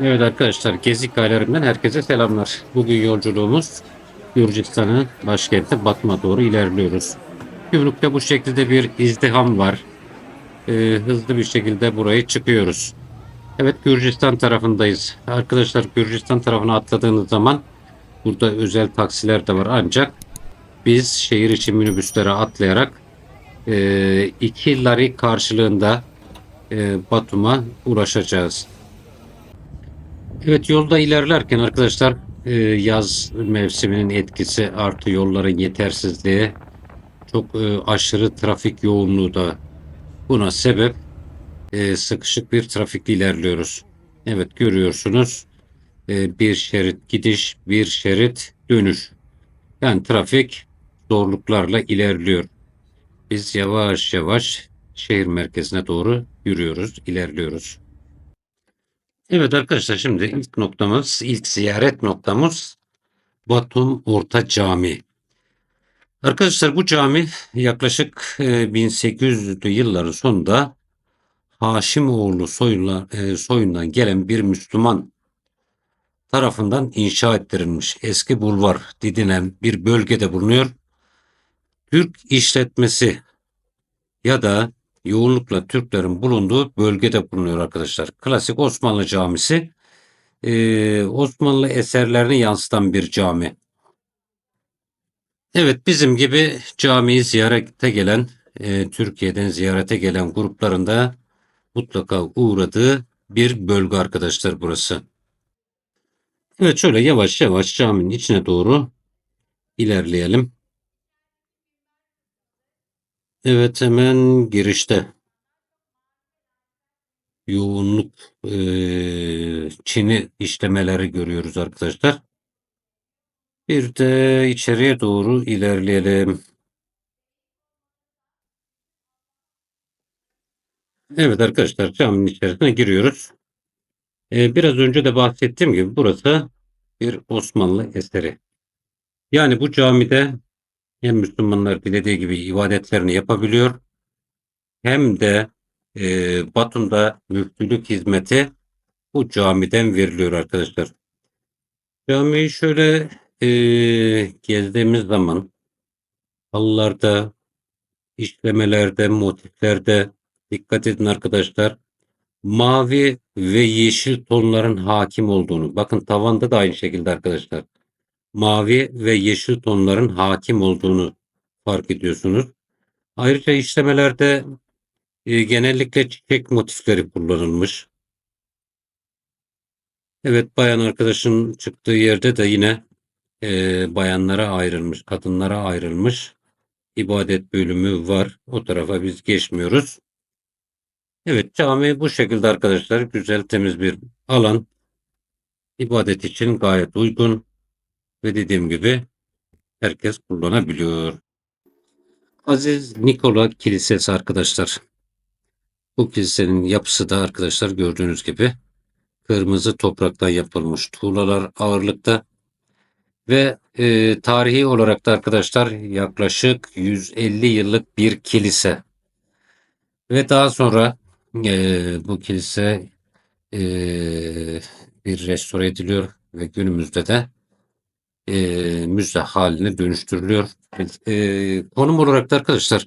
Evet arkadaşlar Gezi hikayelerinden herkese selamlar. Bugün yolculuğumuz Gürcistan'ın başkenti Batman'a doğru ilerliyoruz. Gümrükte bu şekilde bir izdiham var. Ee, hızlı bir şekilde burayı çıkıyoruz. Evet Gürcistan tarafındayız. Arkadaşlar Gürcistan tarafına atladığınız zaman burada özel taksiler de var ancak biz şehir içi minibüslere atlayarak e, iki lari karşılığında e, Batum'a ulaşacağız. Evet yolda ilerlerken arkadaşlar e, yaz mevsiminin etkisi artı yolların yetersizliği çok e, aşırı trafik yoğunluğu da buna sebep e, sıkışık bir trafikle ilerliyoruz. Evet görüyorsunuz bir şerit gidiş bir şerit dönüş. Yani trafik zorluklarla ilerliyor. Biz yavaş yavaş şehir merkezine doğru yürüyoruz, ilerliyoruz. Evet arkadaşlar şimdi ilk noktamız, ilk ziyaret noktamız Batum Orta Cami. Arkadaşlar bu cami yaklaşık e, 1800'lü yılların sonunda Haşimoğlu soyundan, e, soyundan gelen bir Müslüman tarafından inşa ettirilmiş. Eski bulvar didinen bir bölgede bulunuyor. Türk işletmesi ya da yoğunlukla Türklerin bulunduğu bölgede bulunuyor arkadaşlar. Klasik Osmanlı camisi. Ee, Osmanlı eserlerini yansıtan bir cami. Evet bizim gibi camiyi ziyarete gelen, e, Türkiye'den ziyarete gelen gruplarında mutlaka uğradığı bir bölge arkadaşlar burası. Evet şöyle yavaş yavaş caminin içine doğru ilerleyelim. Evet hemen girişte yoğunluk eee çini işlemeleri görüyoruz arkadaşlar. Bir de içeriye doğru ilerleyelim. Evet arkadaşlar caminin içerisine giriyoruz. Eee, biraz önce de bahsettiğim gibi burası bir Osmanlı eseri. Yani bu camide hem Müslümanlar dilediği gibi ibadetlerini yapabiliyor hem de e, Batum'da müftülük hizmeti bu camiden veriliyor arkadaşlar. Camiyi şöyle e, gezdiğimiz zaman halılarda, işlemelerde, motiflerde dikkat edin arkadaşlar. Mavi ve yeşil tonların hakim olduğunu. Bakın tavanda da aynı şekilde arkadaşlar. Mavi ve yeşil tonların hakim olduğunu fark ediyorsunuz. Ayrıca işlemelerde e, genellikle çiçek motifleri kullanılmış. Evet bayan arkadaşın çıktığı yerde de yine e, bayanlara ayrılmış, kadınlara ayrılmış ibadet bölümü var. O tarafa biz geçmiyoruz. Evet cami bu şekilde arkadaşlar güzel temiz bir alan. İbadet için gayet uygun ve dediğim gibi herkes kullanabiliyor. Aziz Nikola Kilisesi arkadaşlar. Bu kilisenin yapısı da arkadaşlar gördüğünüz gibi kırmızı topraktan yapılmış tuğlalar ağırlıkta ve e, tarihi olarak da arkadaşlar yaklaşık 150 yıllık bir kilise ve daha sonra e, bu kilise e, bir restore ediliyor ve günümüzde de e, müze haline dönüştürülüyor. E, konum olarak da arkadaşlar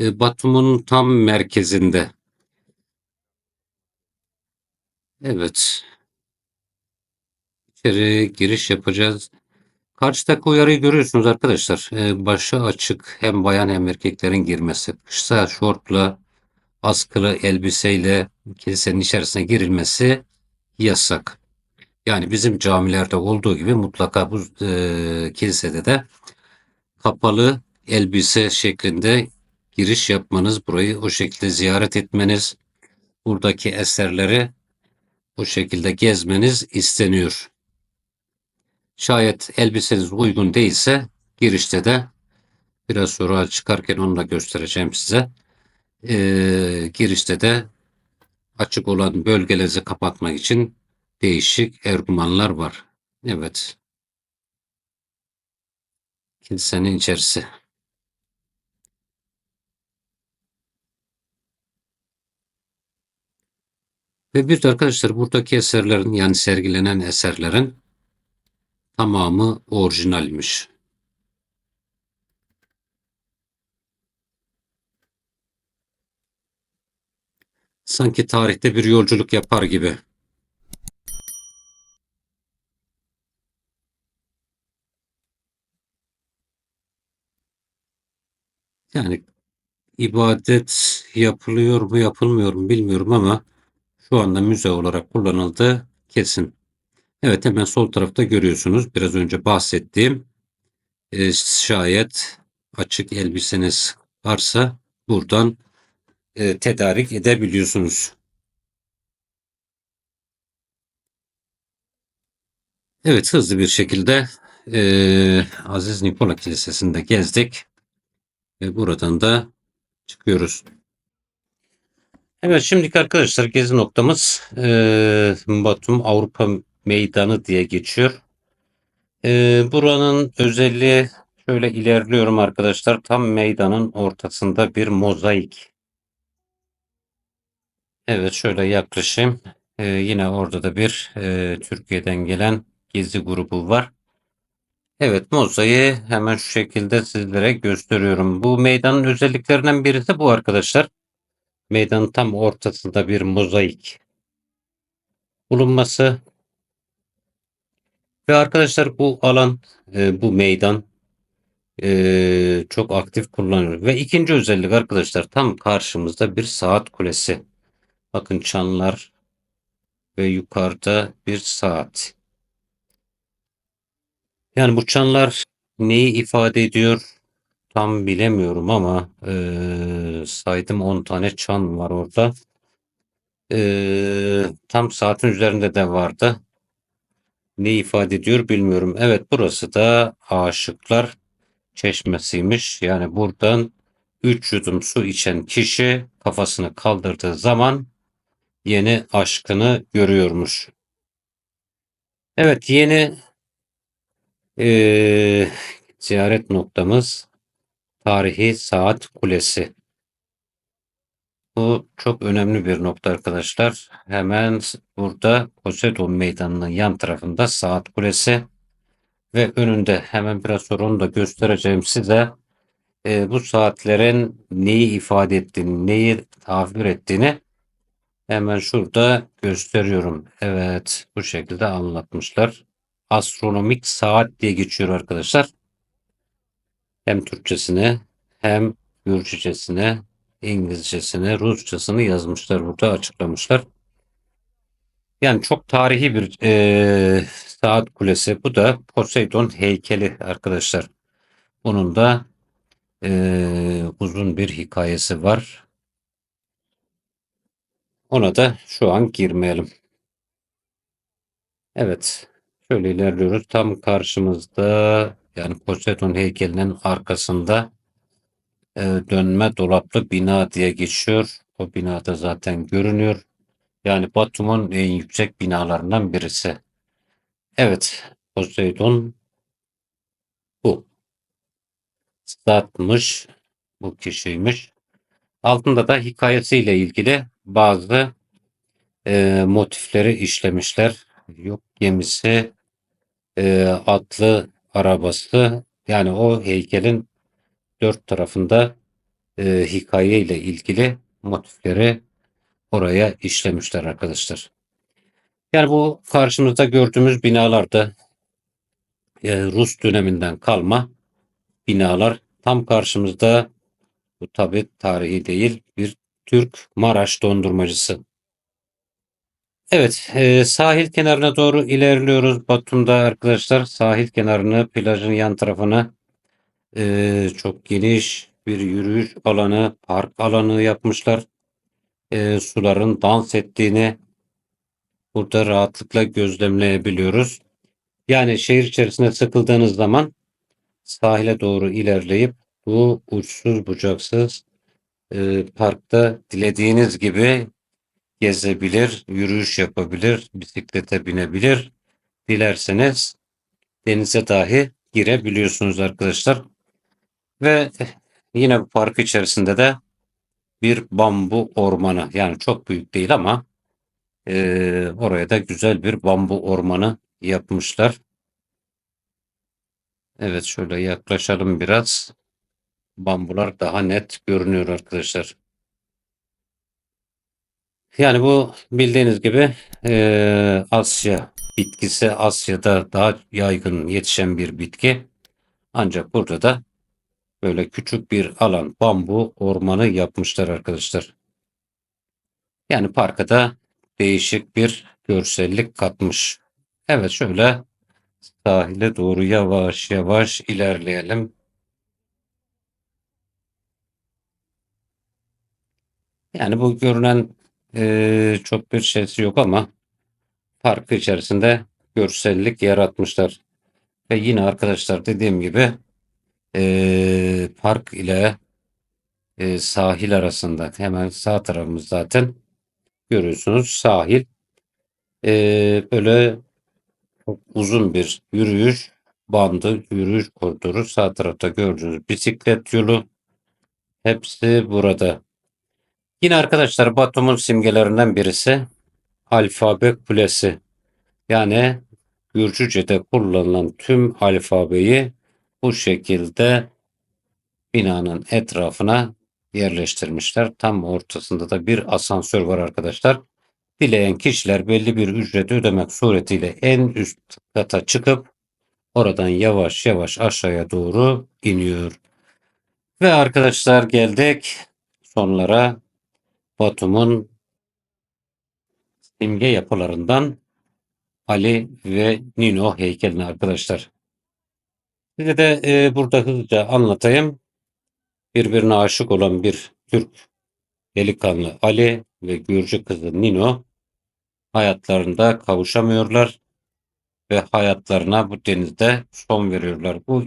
e, Batum'un tam merkezinde Evet. İçeri giriş yapacağız. Karşıdaki uyarıyı görüyorsunuz arkadaşlar. Ee, başı açık hem bayan hem erkeklerin girmesi. Kısa şortla, askılı elbiseyle kilisenin içerisine girilmesi yasak. Yani bizim camilerde olduğu gibi mutlaka bu e, kilisede de kapalı elbise şeklinde giriş yapmanız, burayı o şekilde ziyaret etmeniz, buradaki eserleri bu şekilde gezmeniz isteniyor. Şayet elbiseniz uygun değilse girişte de biraz sonra çıkarken onu da göstereceğim size. Ee, girişte de açık olan bölgelerinizi kapatmak için değişik ergumanlar var. Evet. Kilisenin içerisi. Ve bir de arkadaşlar buradaki eserlerin yani sergilenen eserlerin tamamı orijinalmiş. Sanki tarihte bir yolculuk yapar gibi. Yani ibadet yapılıyor mu yapılmıyor mu bilmiyorum ama şu anda müze olarak kullanıldığı kesin. Evet hemen sol tarafta görüyorsunuz biraz önce bahsettiğim e, şayet açık elbiseniz varsa buradan e, tedarik edebiliyorsunuz. Evet hızlı bir şekilde e, Aziz Nikola Kilisesi'nde gezdik. Ve buradan da çıkıyoruz. Evet şimdiki arkadaşlar gezi noktamız e, Batum Avrupa Meydanı diye geçiyor. E, buranın özelliği şöyle ilerliyorum arkadaşlar. Tam meydanın ortasında bir mozaik. Evet şöyle yaklaşayım. E, yine orada da bir e, Türkiye'den gelen gezi grubu var. Evet mozaiği hemen şu şekilde sizlere gösteriyorum. Bu meydanın özelliklerinden birisi bu arkadaşlar. Meydanın tam ortasında bir mozaik bulunması. Ve arkadaşlar bu alan, e, bu meydan e, çok aktif kullanılıyor. Ve ikinci özellik arkadaşlar tam karşımızda bir saat kulesi. Bakın çanlar ve yukarıda bir saat. Yani bu çanlar neyi ifade ediyor tam bilemiyorum ama e, saydım 10 tane çan var orada. E, tam saatin üzerinde de vardı. Ne ifade ediyor bilmiyorum. Evet burası da Aşıklar Çeşmesiymiş. Yani buradan 3 yudum su içen kişi kafasını kaldırdığı zaman yeni aşkını görüyormuş. Evet yeni e, ziyaret noktamız Tarihi Saat Kulesi. Bu çok önemli bir nokta arkadaşlar. Hemen burada Poseidon Meydanı'nın yan tarafında Saat Kulesi ve önünde hemen biraz sonra onu da göstereceğim size. E, bu saatlerin neyi ifade ettiğini, neyi tabir ettiğini hemen şurada gösteriyorum. Evet bu şekilde anlatmışlar. Astronomik saat diye geçiyor arkadaşlar. Hem Türkçesine hem Gürcücesine, İngilizcesine, Rusçasını yazmışlar burada açıklamışlar. Yani çok tarihi bir e, saat kulesi. Bu da Poseidon heykeli arkadaşlar. Bunun da e, uzun bir hikayesi var. Ona da şu an girmeyelim. Evet. Şöyle ilerliyoruz. Tam karşımızda yani Poseidon heykelinin arkasında e, dönme dolaplı bina diye geçiyor. O binada zaten görünüyor. Yani Batum'un en yüksek binalarından birisi. Evet, Poseidon bu. Statmış, bu kişiymiş. Altında da hikayesiyle ilgili bazı e, motifleri işlemişler. Yok gemisi, e, atlı arabası yani o heykelin dört tarafında e, hikaye ile ilgili motifleri oraya işlemişler arkadaşlar. Yani bu karşımızda gördüğümüz binalarda e, Rus döneminden kalma binalar. Tam karşımızda bu tabi tarihi değil bir Türk Maraş dondurmacısı. Evet, e, sahil kenarına doğru ilerliyoruz. Batum'da arkadaşlar sahil kenarını, plajın yan tarafına e, çok geniş bir yürüyüş alanı, park alanı yapmışlar. E, suların dans ettiğini burada rahatlıkla gözlemleyebiliyoruz. Yani şehir içerisinde sıkıldığınız zaman sahile doğru ilerleyip bu uçsuz bucaksız e, parkta dilediğiniz gibi gezebilir, yürüyüş yapabilir, bisiklete binebilir. Dilerseniz denize dahi girebiliyorsunuz arkadaşlar. Ve yine bu park içerisinde de bir bambu ormanı yani çok büyük değil ama Ee, oraya da güzel bir bambu ormanı yapmışlar. Evet şöyle yaklaşalım biraz. Bambular daha net görünüyor arkadaşlar. Yani bu bildiğiniz gibi eee, Asya bitkisi Asya'da daha yaygın yetişen bir bitki. Ancak burada da böyle küçük bir alan bambu ormanı yapmışlar arkadaşlar. Yani parka da değişik bir görsellik katmış. Evet şöyle sahile doğru yavaş yavaş ilerleyelim. Yani bu görünen eee, çok bir şeysi yok ama parkı içerisinde görsellik yaratmışlar. Ve yine arkadaşlar dediğim gibi eee, park ile eee, sahil arasında hemen sağ tarafımız zaten görüyorsunuz sahil. Eee, böyle çok uzun bir yürüyüş bandı, yürüyüş koridoru sağ tarafta gördüğünüz bisiklet yolu hepsi burada. Yine arkadaşlar Batum'un simgelerinden birisi alfabe kulesi. Yani Gürcüce'de kullanılan tüm alfabeyi bu şekilde binanın etrafına yerleştirmişler. Tam ortasında da bir asansör var arkadaşlar. Dileyen kişiler belli bir ücret ödemek suretiyle en üst kata çıkıp oradan yavaş yavaş aşağıya doğru iniyor. Ve arkadaşlar geldik sonlara Batum'un simge yapılarından Ali ve Nino heykeline arkadaşlar. Size de e, burada hızlıca anlatayım. Birbirine aşık olan bir Türk delikanlı Ali ve Gürcü kızı Nino hayatlarında kavuşamıyorlar ve hayatlarına bu denizde son veriyorlar. Bu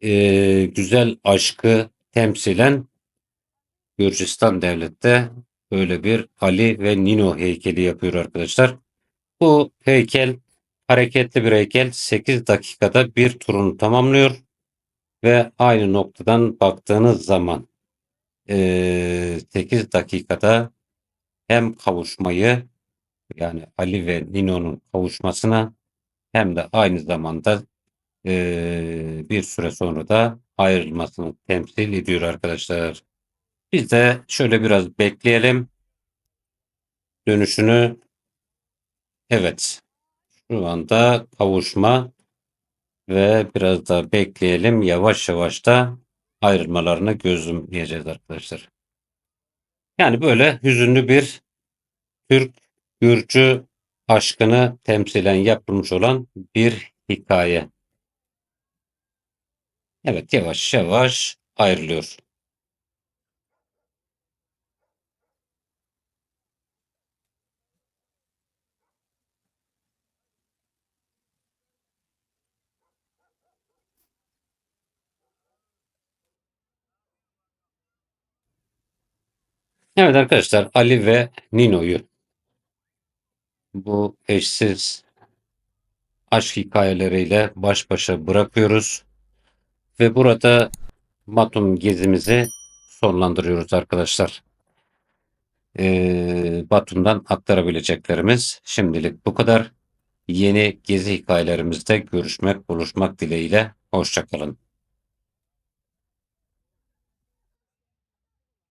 e, güzel aşkı temsilen Gürcistan devlette böyle bir Ali ve Nino heykeli yapıyor arkadaşlar. Bu heykel hareketli bir heykel 8 dakikada bir turunu tamamlıyor ve aynı noktadan baktığınız zaman eee 8 dakikada hem kavuşmayı yani Ali ve Nino'nun kavuşmasına hem de aynı zamanda eee, bir süre sonra da ayrılmasını temsil ediyor arkadaşlar. Biz de şöyle biraz bekleyelim. Dönüşünü evet şu anda kavuşma ve biraz daha bekleyelim. Yavaş yavaş da ayrılmalarını gözlemleyeceğiz arkadaşlar. Yani böyle hüzünlü bir Türk Gürcü aşkını temsilen yapılmış olan bir hikaye. Evet yavaş yavaş ayrılıyor. Evet arkadaşlar Ali ve Nino'yu bu eşsiz aşk hikayeleriyle baş başa bırakıyoruz. Ve burada Batum gezimizi sonlandırıyoruz arkadaşlar. Ee, Batum'dan aktarabileceklerimiz şimdilik bu kadar. Yeni gezi hikayelerimizde görüşmek, buluşmak dileğiyle. Hoşçakalın.